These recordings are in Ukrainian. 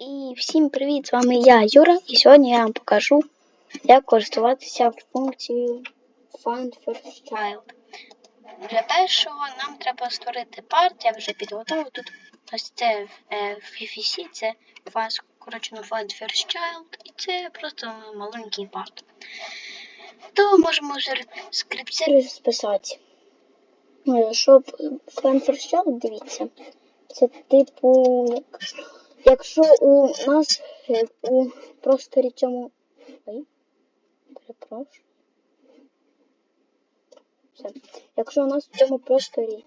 І всім привіт! З вами я, Юра, і сьогодні я вам покажу, як користуватися функцією Find First Child. Для першого нам треба створити парт, я вже підготував тут. Ось це е, в FFC, це файл скорочено Find First Child, і це просто маленький парт. То можемо вже скрипт розписати. Е, Щоб Find First Child, дивіться. Це типу, якщо, якщо у нас у просторі цьому. Ой, перепрошую. Все. Якщо у нас в цьому просторі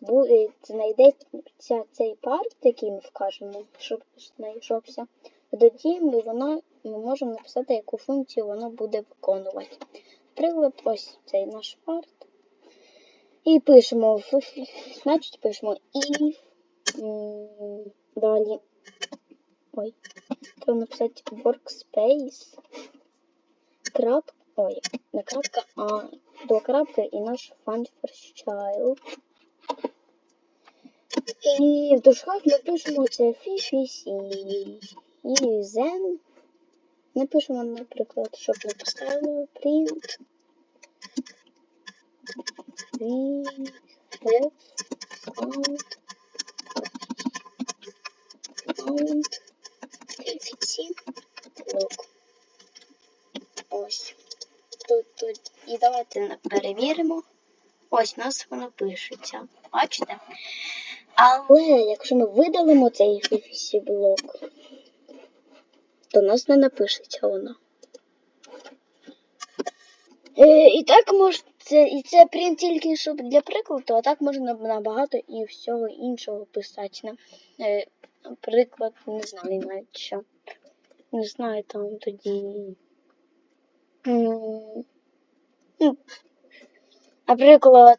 буде, знайдеться цей парт, який ми вкажемо, щоб знайшовся, тоді ми, вона, ми можемо написати, яку функцію воно буде виконувати. Наприклад, ось цей наш парт. І пишемо, значить, пишемо if Далі. Ой. Треба написати workspace. Крап. Ой, не крапка, а до крапки і наш first child. І в дужках ми пишемо це FFC. І then напишемо, наприклад, щоб не поставило print. We have Found FFC блок. Ось. Тут, тут. І давайте перевіримо. Ось у нас воно пишеться. Бачите? Але якщо ми видалимо цей FFC блок, то у нас не напишеться воно. Е, і так може, це, і це прям тільки щоб для прикладу, а так можна набагато і всього іншого писати. Е, Наприклад, не знаю навіть що. Не знаю там тоді. ну, Наприклад,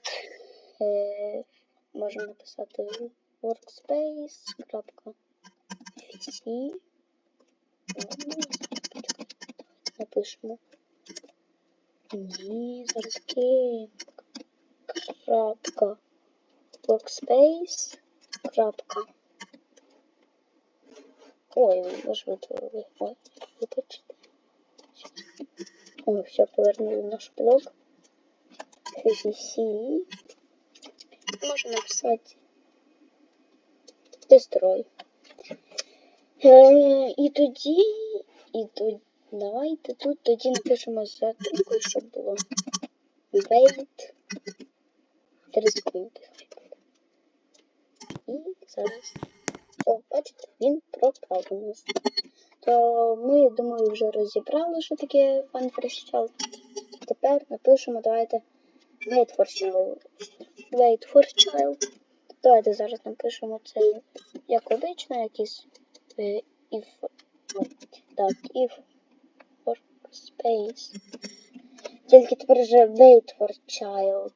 е, можемо написати workspace.fc. Напишемо. Ні, зараз ки. Крапка. Workspace. Крапка. Ой, ви ж видалили. Ой, вибачте. О, все, повернули наш блок. FFC. Можна написати Destroy. Е, і тоді, і тоді, давайте тут тоді напишемо з затримкою, щоб було wait 3 секунди. І зараз. О, бачите, він пропав у нас. То ми, думаю, вже розібрали, що таке One Fresh Тепер напишемо, давайте wait for child. Wait for child. Давайте зараз напишемо це як обично, якийсь е, if. Так, if workspace. Тільки тепер вже wait for child.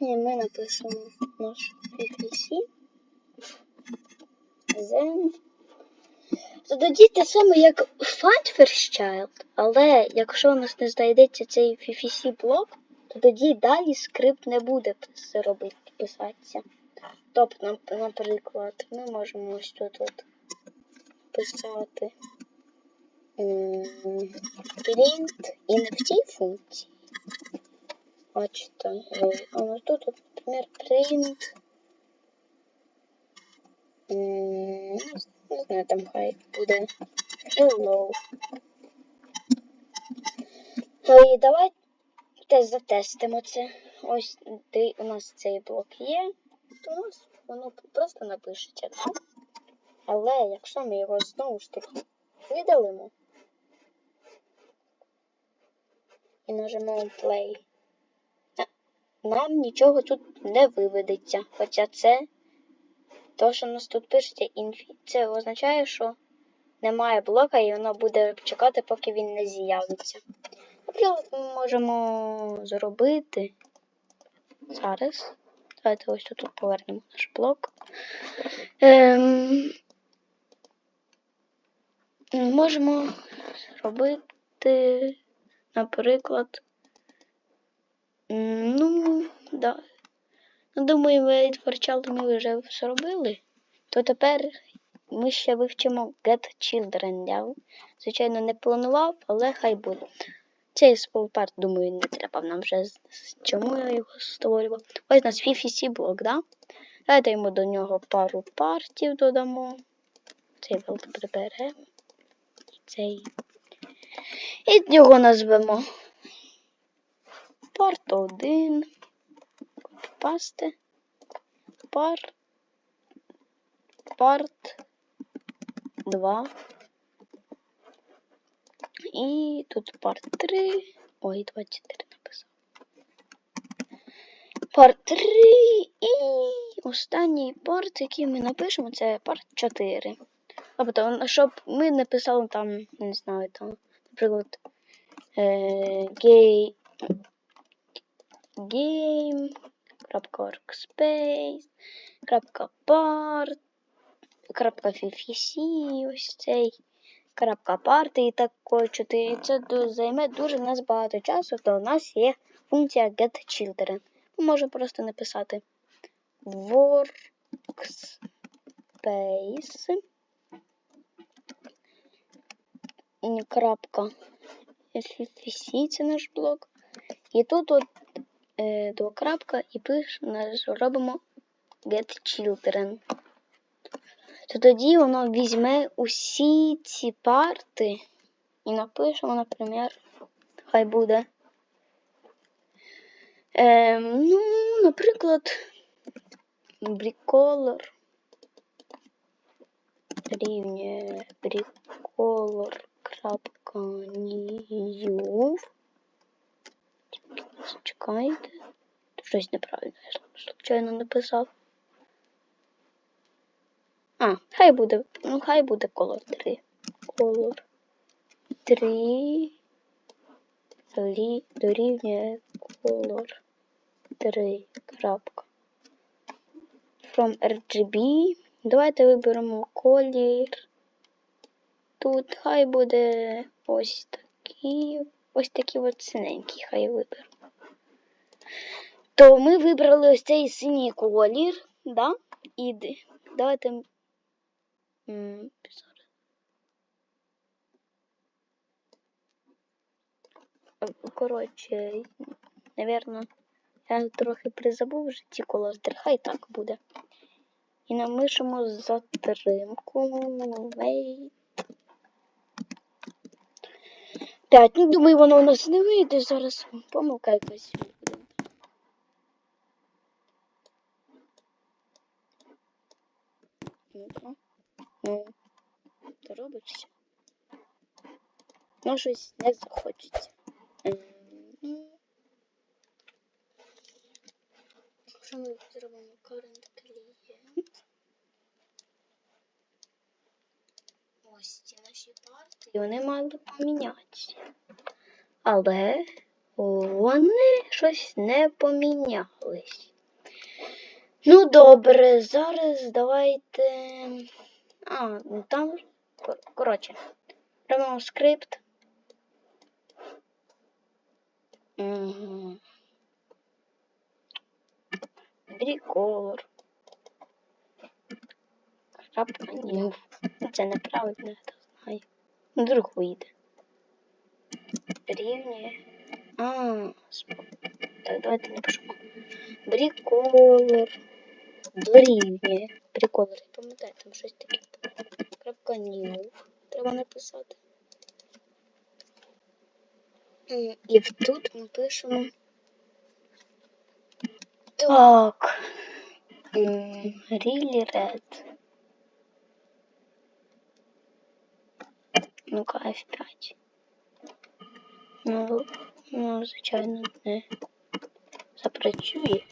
І ми напишемо наш FFC. Then. Тоді те саме, як Find First Child, але якщо у нас не знайдеться цей FFC блок, то тоді далі скрипт не буде робити, писатися. Тобто, наприклад, ми можемо ось тут от писати print цій функції. Бачите, ось тут, наприклад, print. Не знаю, там хай буде hello. Ну І давайте затестимо це. Ось де у нас цей блок є, то у нас воно просто напишеться. Але якщо ми його знову ж таки видалимо і нажмемо play, нам нічого тут не виведеться. Хоча це то, що у нас тут пишеться інфі, це означає, що немає блока і воно буде чекати, поки він не з'явиться. Наприклад, ми можемо зробити зараз. Давайте ось тут повернемо наш блок. Ем, можемо зробити, наприклад. Ну, да. Думаю, wait for ми вже зробили. То тепер ми ще вивчимо Get Children. Я, звичайно, не планував, але хай буде. Цей сполпарт, думаю, не треба нам вже. Чому я його створював? Ось у нас VFC блок, да? Давайте йому до нього пару партів додамо. Цей велт приберемо. Цей. І його назвемо Парт 1. Пасти. Пар. Парт 2. І тут парт 3. Ой, 24 написав. Парт 3 і останній парт, який ми напишемо, це парт 4. Тобто, щоб ми не писали там, не знаю, там, наприклад, е, гей, workspace, part, .ffc, ось цей, парти і такої 4. Це ду- займе дуже в нас багато часу, то у нас є функція getChildren. Ми можемо просто написати workspace. крапка FFC, це наш блок. І тут от, е, до крапка і пишемо, робимо get children. То тоді воно візьме усі ці парти і напишемо, наприклад, хай буде. Е, ну, наприклад, bricolor рівня bricolor крапка new. Чекайте. Щось неправильно я случайно написав. А, хай буде, ну хай буде колор 3. Колор 3 дорівнює колор 3. Крапка. From RGB. Давайте виберемо колір. Тут хай буде ось такі, ось такі от синенькі, хай виберемо. То ми вибрали ось цей синій колір, да? І давайте. Коротше, напевно, я трохи призабув вже ці колостри, хай так буде. І намишемо затримку. Wait. 5. Ну, думаю, воно у нас не вийде зараз. Помилка якась буде. Ну-ка. Ну, ти робишся? Ну, щось не захочеться. Ну, ми зробимо current client. Ось ці наші партії. Вони мали помінятися. Але вони щось не помінялись. Ну, добре, зараз давайте. А, ну там. кор- Коротше, робимо скрипт. Угу. Бріколор. Крапка new. Це неправильно, я то знаю. Вдруг вийде. Рівня. А, сп- так, давайте напишемо. Бріколор. Дорівнює. Приколор, я пам'ятаю, там щось таке. New. Треба написати. І тут ми пишемо. Так. Really red. Ну-ка, F5. Ну, ну, звичайно, не запрацює.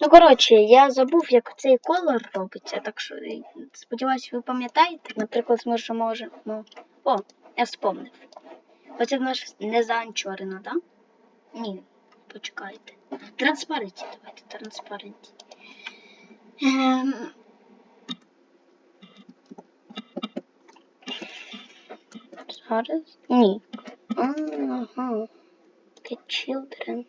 Ну, коротше, я забув, як цей колор робиться, так що е, сподіваюсь, ви пам'ятаєте. Наприклад, ми ж можемо. О, я спомнив. Оце в нас не заанчорено, так? Да? Ні, почекайте. Транспаренті, давайте, транспаренті. Ем... Зараз? Ні. Ага. Get children.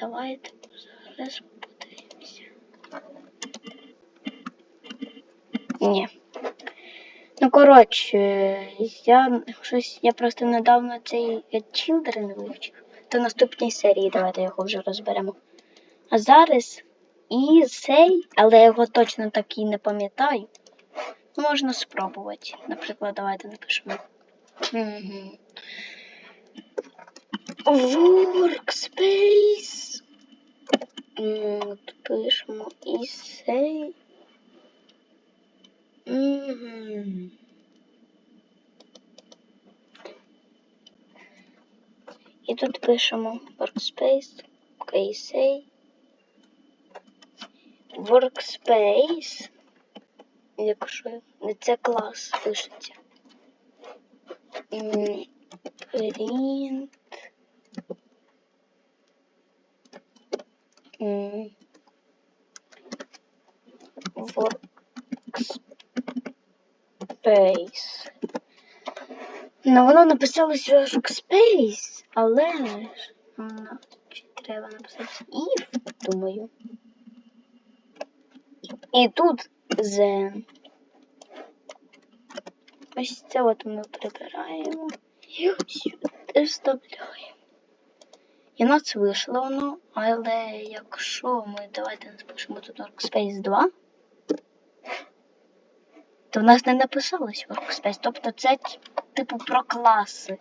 Давайте зараз подивимося. Ні. Ну, коротше, я щось я просто недавно цей Children вивчив. До наступній серії давайте його вже розберемо. А зараз і цей, але я його точно так і не пам'ятаю. Можна спробувати. Наприклад, давайте напишемо. Угу. Workspace. От пишемо і цей. Угу. І тут пишемо workspace, KSA. Workspace. Якщо це клас пишеться. Print. Workspace. Ну, воно написалось Workspace, але ж воно чи треба написати if, думаю. І тут Zen. Ось це от ми прибираємо і сюди вставляємо. І нас вийшло воно, але якщо ми давайте напишемо тут Workspace 2, то в нас не написалось Workspace. Тобто це типу про класи.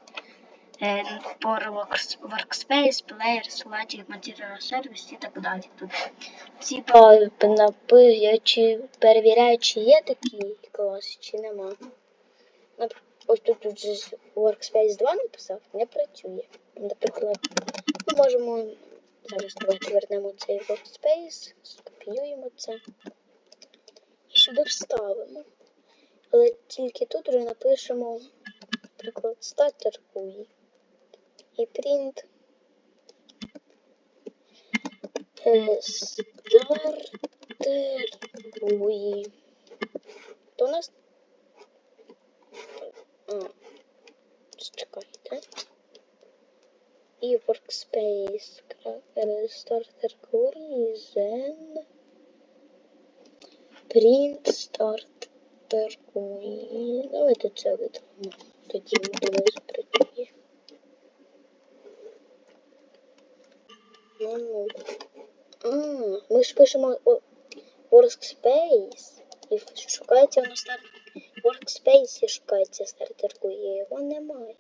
Е, Про Workspace, Player, Select, Material Service і так далі. Я чи перевіряю, чи є такий клас, чи нема. Ось тут, тут Workspace 2 написав, не працює. Наприклад, ми можемо зараз давайте вернемо цей Workspace, скопіюємо це і сюди вставимо. Але тільки тут вже напишемо, наприклад, starter GUI і print е, starter GUI. То у нас чекайте. І workspace starter GUI then print starter GUI. Давайте це видалимо. Тоді спрацює. Ну, а, ми ж пишемо workspace і шукається воно стар workspace і шукається стартер GUI, його немає.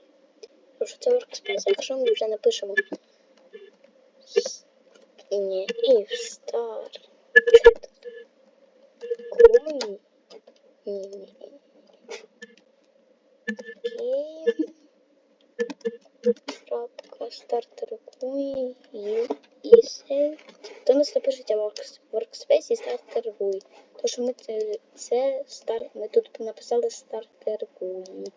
Тому що це workspace. Якщо ми вже напишемо с- ні, if start GUI ні, ні, ні. Game крапка GUI you і save. То нас напишеться workspace і стартер GUI. То, що ми це, це стар, ми тут написали стартер GUI.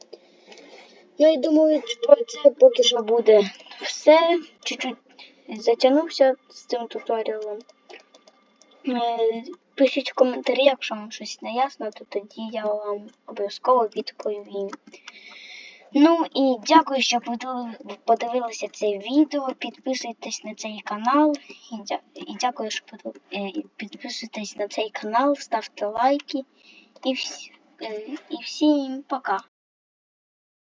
Ну і думаю, що це поки що буде все. Чуть-чуть затягнувся з цим туторіалом. Е, Пишіть в коментарі, якщо вам щось не ясно, то тоді я вам обов'язково відповім. Ну і дякую, що подивилися це відео. Підписуйтесь на цей канал. І, дякую, що е, підписуйтесь на цей канал, ставте лайки. І, е, і всім пока.